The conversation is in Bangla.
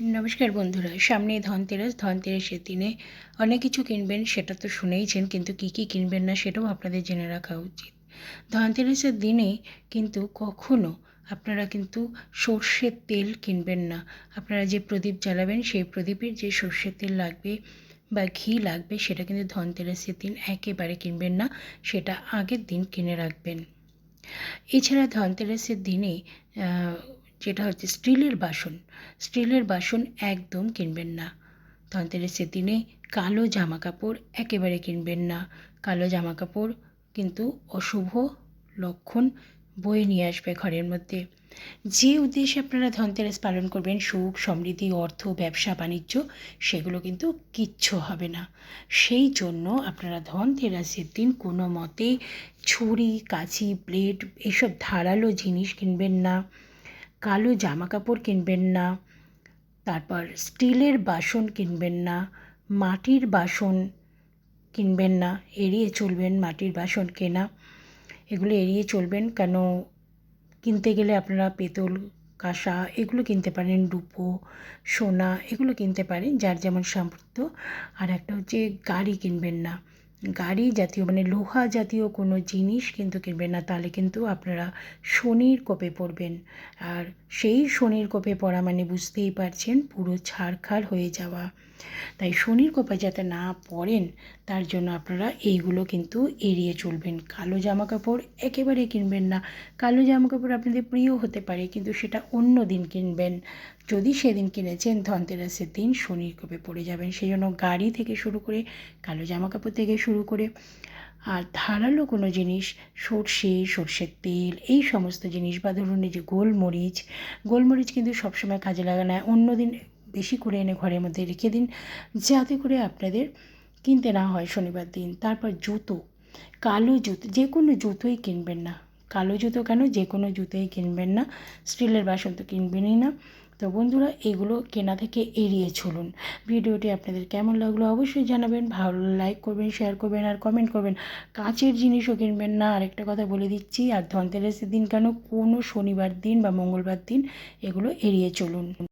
নমস্কার বন্ধুরা সামনে ধনতেরাস। ধনতেরাসের দিনে অনেক কিছু কিনবেন, সেটা তো শুনেইছেন, কিন্তু কী কী কিনবেন না সেটাও আপনাদের জেনে রাখা উচিত। ধনতেরাসের দিনে কিন্তু কখনো আপনারা কিন্তু সর্ষের তেল কিনবেন না। আপনারা যে প্রদীপ জ্বালাবেন, সেই প্রদীপের যে সর্ষের তেল লাগবে বা ঘি লাগবে, সেটা কিন্তু ধনতেরাসের দিন একেবারে কিনবেন না, সেটা আগের দিন কিনে রাখবেন। এছাড়া ধনতেরাসের দিনে যেটা হচ্ছে স্টিলের বাসন। স্টিলের বাসন একদম কিনবেন না। ধনতেরাসের দিনে কালো জামা কাপড় একেবারে কিনবেন না। কালো জামা কাপড় কিন্তু অশুভ লক্ষণ বয়ে নিয়ে আসবে ঘরের মধ্যে। যে উদ্দেশ্যে আপনারা ধনতেরাস পালন করবেন, সুখ, সমৃদ্ধি, অর্থ, ব্যবসা, বাণিজ্য, সেগুলো কিন্তু কিচ্ছু হবে না। সেই জন্য আপনারা ধনতেরাসের দিন কোনো মতে ছুরি, কাঁচি ব্লেড এসব ধারালো জিনিস কিনবেন না। কালো জামা কাপড় কিনবেন না, তারপর স্টিলের বাসন কিনবেন না, মাটির বাসন কিনবেন না, এড়িয়ে চলবেন মাটির বাসন কেনা। এগুলো এড়িয়ে চলবেন কেন? কিনতে গেলে আপনারা পেতল, কাঁসা এগুলো কিনতে পারেন, রূপো, সোনা এগুলো কিনতে পারেন, যার যেমন সামর্থ্য। আর একটা হচ্ছে গাড়ি কিনবেন না। গাড়ি জাতীয় মানে লোহা জাতীয় কোনো জিনিস কিন্তু কিনবেন না, তাহলে কিন্তু আপনারা শনির কোপে পড়বেন। আর সেই শনির কোপে পড়া মানে বুঝতেই পারছেন পুরো ছাড়খাড় হয়ে যাওয়া। তাই শনির কোপে যাতে না পড়েন, তার জন্য আপনারা এইগুলো কিন্তু এড়িয়ে চলবেন। কালো জামা কাপড় একেবারে কিনবেন না। কালো জামা কাপড় আপনাদের প্রিয় হতে পারে, কিন্তু সেটা অন্য দিন কিনবেন। যদি সেদিন কিনেছেন, ধনতেরাসের দিন শনির কোপে পড়ে যাবেন। সেই জন্য গাড়ি থেকে শুরু করে, কালো জামা কাপড় থেকে শুরু করে, আর ধারালো কোনো জিনিস, সর্ষে, সর্ষের তেল, এই সমস্ত জিনিস বা ধরুন এই যে গোলমরিচ গোলমরিচ কিন্তু সবসময় কাজে লাগানো হয়। অন্য দিন বেশি করে এনে ঘরের মধ্যে রেখে দিন, যাতে করে আপনাদের কিনতে না হয় শনিবার দিন। তারপর জুতো, কালো জুতো, যে কোনো জুতোই কিনবেন না। কালো জুতো কেন? যে কোনো জুতোই কিনবেন না। স্টিলের বাসন তো কিনবেনই না। তো বন্ধুরা, এগুলো কেনা থেকে এড়িয়ে চলুন। ভিডিওটি আপনাদের কেমন লাগল অবশ্যই জানাবেন। ভালো লাইক করবেন, শেয়ার করবেন আর কমেন্ট করবেন। কাঁচের জিনিসও কিনবেন না। আরেকটা কথা বলে দিচ্ছি, আর ধনতেরাসের দিন কেন? কোনো শনিবার দিন বা মঙ্গলবার দিন এগুলো এড়িয়ে চলুন।